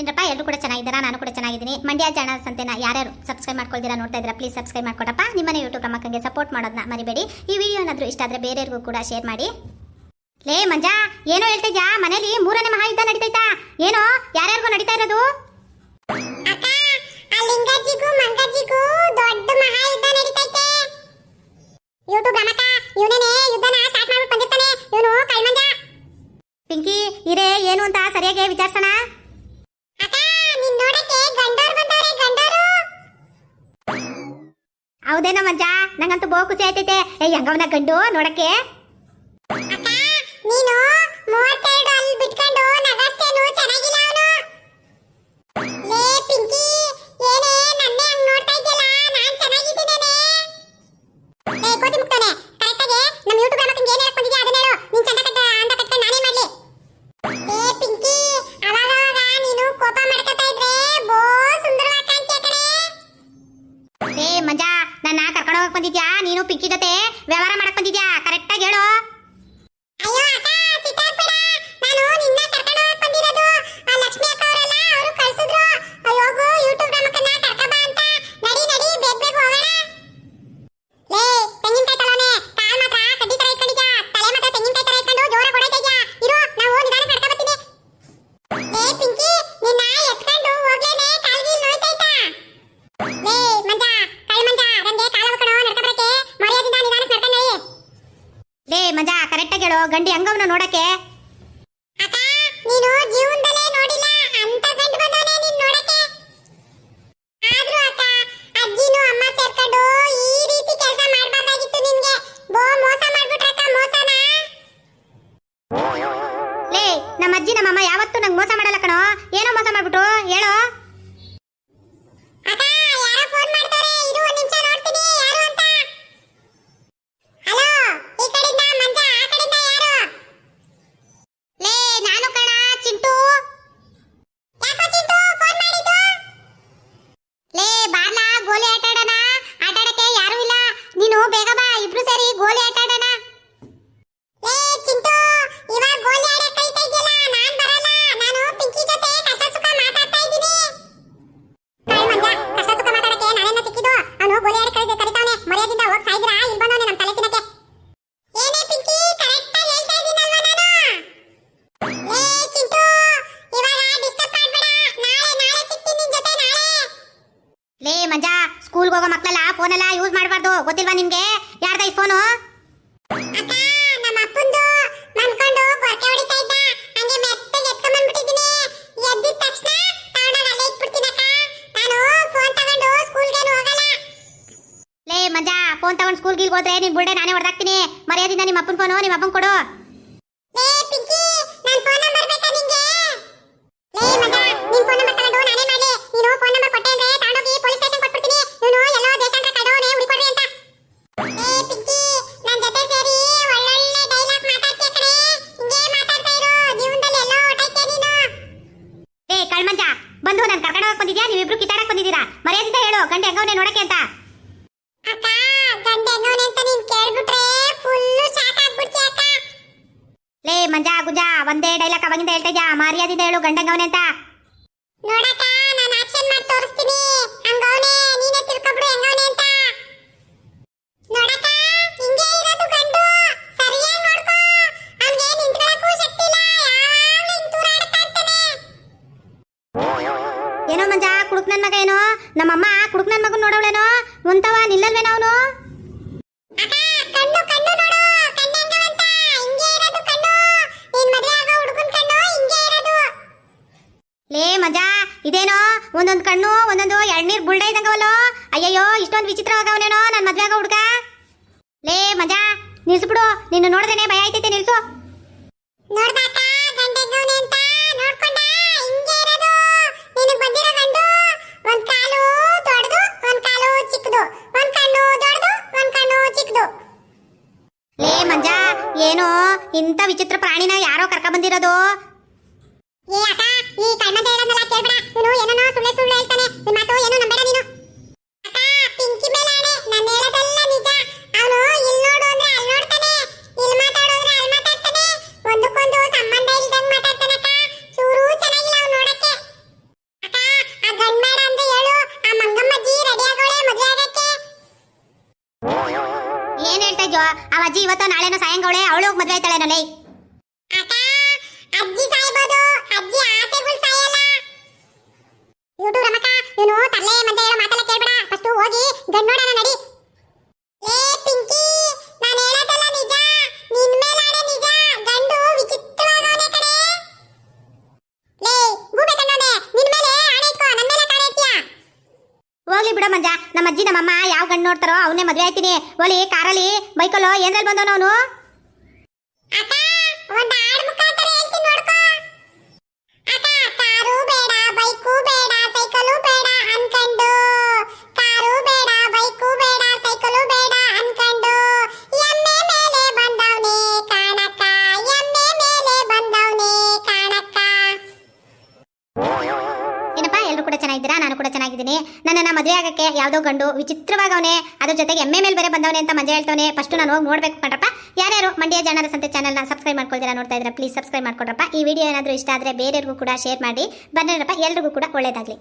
ಏನ್ರಪ್ಪ ಎಲ್ಲರೂ ಕೂಡ ಚೆನ್ನಾಗಿದ್ದೀರಾ? ನಾನು ಕೂಡ ಚೆನ್ನಾಗಿದ್ದೀನಿ. ಮಂಡ್ಯ ಜಾಣ ಸಂತೆನ ಯಾರ್ಯಾರು ಸಬ್ಸ್ಕ್ರೈಬ್ ಮಾಡ್ಕೊಳ್ತೀರಾ ನೋಡ್ತಾ ಇದ್ದೀರಾ ಪ್ಲೀಸ್ ಸಬ್ಸ್ಕ್ರೈಬ್ ಮಾಡ್ಕೊಡಪ್ಪ. ನಿಮ್ಮನೆ ಯೂಟ್ಯೂಬ್ ಪ್ರಮಕ್ಕಂಗೆ ಸಪೋರ್ಟ್ ಮಾಡೋದನ್ನ ಮರಿಬೇಡಿ. ಈ ವಿಡಿಯೋ ಏನಾದರೂ ಇಷ್ಟ ಆದರೆ ಬೇರೆಯವ್ರಿಗೂ ಕೂಡ ಶೇರ್ ಮಾಡಿ. ಲೇ ಮಂಜಾ ಏನೋ ಹೇಳ್ತಿದ್ಯಾ? ಮನೇಲಿ ಮೂರನೇ ಮಹಾಯುದ್ಧ ನಡೀತೈತಾ? ಏನೋ ಯಾರ್ಯಾರಿಗೂ ನಡೀತಾ ಇರೋದು? ಅಕ್ಕ ದೊಡ್ಡ ನಡೀತೈತೆ. ಪಿಂಕಿ ಇರೇ ಏನು ಅಂತ ಸರಿಯಾಗಿ ವಿಚಾರಿಸೋಣ. ಹೌದೇನೋ ಮಂಜ? ನಂಗಂತೂ ಬೋ ಖುಷಿ ಆಯ್ತೈತೆ ಏ ಹೆಂಗವನ ಗಂಡು ನೋಡಕ್ಕೆ. ನೀನು ಮೂವತ್ತ ಬಂದಿದ್ಯಾ? ನೀನು ಪಿಂಕಿ ಜೊತೆ ವ್ಯವಹಾರ ಮಾಡಕ್ ಬಂದಿದ್ಯಾ? ಬಂದಿದ್ದಾಳೋ ಗಂಡಿ ಹಂಗವನ ನೋಡಕ್ಕೆ? ನಮ್ಮ ಅಜ್ಜಿ ನಮ್ಮಮ್ಮ ಯಾವತ್ತೂ ನಂಗೆ ಮೋಸ ಮಾಡಲ್ಲ ಕಣೋ. ಏನೋ ಮೋಸ ಮಾಡ್ಬಿಟ್ಟು ಹೇಳೋ? ಸ್ಕೂಲ್ಗೆ ಹೋಗೋ ಮಕ್ಕಳೆಲ್ಲ ಫೋನ್ ಎಲ್ಲ ಯೂಸ್ ಮಾಡಬಾರ್ದು. ಗೊತ್ತಿಲ್ವಾ ನಿಮ್ಗೆ? ಯಾರ್ದ ಈ ಫೋನು ಲೇ ಮಜಾ ಫೋನ್ ತಗೊಂಡು ಸ್ಕೂಲ್ಗೆ ಹೋದ್ರೆ ನಿನ್ ಬುಲ್ಡೆ ನಾನೇ ಹೊಡೆದಾಕ್ತೀನಿ. ಮರ್ಯಾದಿಂದ ನಿಮ್ಮ ಅಪ್ಪನ ಫೋನು ನಿಮ್ಮ ಅಪ್ಪನ ಕೊಡು. ಹೇಳಿದ್ದು ಗಂಟೆ ಹೆಂಗವನೆ ನೋಡಕ್ಕೆ ಅಂತ? ಅಕ್ಕ ಅಂತ ಫುಲ್ ಆಗ್ಬಿಡ್ತೀಯ ಅಕ್ಕ. ಲೇ ಮಂಜಾ ಗುಜಾ ಒಂದೇ ಡೈಲಾಗ್ ಅವಾಗಿಂದ ಹೇಳ್ತಾ ಇದ್ಯಾ? ಮರ್ಯಾದಿಂದ ಹೇಳು ಗಂಡ ಹೆಂಗವನೆ ಅಂತ. ನೋಡಕ್ಕ ನಾನು ಆಕ್ಷನ್ ಮಾಡಿ ತೋರಿಸ್ತೀನಿ. ಹಂಗ ನಮ್ಮಮ್ಮ ಕುಡುಕ್ ನನ್ನ ಮಗು ನೋಡವಳೇನೋ? ಮುಂತವ ನಿಲ್ಲಲ್ವೇನೋ ಅವನು? ಲೇ ಮಜಾ. ಇದೇನೋ? ಒಂದೊಂದು ಕಣ್ಣು ಒಂದೊಂದು ಎಳ್ನೀರ್ ಬುಳ್ಳ ಇದ್ದಂಗವಲ್ಲೋ? ಅಯ್ಯಯ್ಯೋ ಇಷ್ಟೊಂದು ವಿಚಿತ್ರವಾಗವನೇನೋ ನನ್ನ ಮದ್ವೆ ಆಗೋ ಹುಡುಗ? ಲೇ ಮಜಾ. ನಿಲ್ಸ್ಬಿಡು. ನಿನ್ನ ನೋಡ್ದೇನೆ ಭಯ ಆಯ್ತೈತೆ ನಿಲ್ಸು. ನೋಡ್ದಾ ಇಂಥ ವಿಚಿತ್ರ ಪ್ರಾಣಿನ ಯಾರೋ ಕರ್ಕ ಬಂದಿರೋದು? ಏ ಇವತ್ತೋ ನಾಳೆನೋ ಸಾಯಂಕಾಳೆ ಅವಳು ಮದುವೆ ಆಯ್ತಾಳೆ ನನಗೆ ಅಕ್ಕ ಅಜ್ಜಿ ಸಾಯ್ಬೋದು. ಅಜ್ಜಿ ಆಸೆಗಳು ಸಾಯಲ್ಲ. ಯೂಟ್ಯೂಬ್ ರಮಕ ಇವನು ತರಲೆ ಮಂದೆ ಹೇಳೋ ಮಾತೆಲ್ಲ ಕೇಳ್ಬೇಡ. ಫಸ್ಟ್ ಹೋಗಿ ನೋಡೋಣ ನಡಿ. ಹೋಗ್ಲಿ ಬಿಡೋ ಮಂಜ. ನಮ್ಮ ಅಜ್ಜಿ ನಮ್ಮಮ್ಮ ಯಾವ ಗಂಡು ನೋಡ್ತಾರೋ ಅವನ್ನೇ ಮದುವೆ ಆಯ್ತೀನಿ. ಒಲಿ, ಕಾರಲ್ಲಿ, ಬೈಕಲ್ಲೋ, ಏನ್ರಲ್ಲಿ ಬಂದವನು ಅವನು? ಚೆನ್ನಾಗಿದ್ದೀನಿ ನನ್ನನ್ನು ಮದುವೆ ಆಗೋಕ್ಕೆ ಯಾವುದೋ ಗಂಡು ವಿಚಿತ್ರವಾಗವನೆ ಅದ್ರ ಜೊತೆಗೆ ಎಮ್ಮೆ ಮೇಲೆ ಬೇರೆ ಬಂದವನೇ ಅಂತ ಮಜಾ ಹೇಳ್ತವನೆ. ಫಸ್ಟು ನಾನು ಹೋಗಿ ನೋಡ್ಬೇಕು ಕಣ್ರಪ್ಪ. ಯಾರ್ಯಾರು ಮಂಡ್ಯ ಜನರ ಸಂತೆ ಚಾನಲ್ನ ಸಬ್ಸ್ಕ್ರೈಬ್ ಮಾಡ್ಕೊಳ್ತೀರಾ ನೋಡ್ತಾ ಇದ್ದೀರಾ ಪ್ಲೀಸ್ ಸಬ್ಸ್ಕ್ರೈಬ್ ಮಾಡ್ಕೊಡ್ರಪ್ಪ ಈ ವಿಡಿಯೋ ಏನಾದರೂ ಇಷ್ಟ ಆದರೆ ಬೇರೆಯವ್ರಿಗೂ ಕೂಡ ಶೇರ್ ಮಾಡಿ. ಬನ್ನಿರಪ್ಪ ಎಲ್ರಿಗೂ ಕೂಡ ಒಳ್ಳೇದಾಗಲಿ.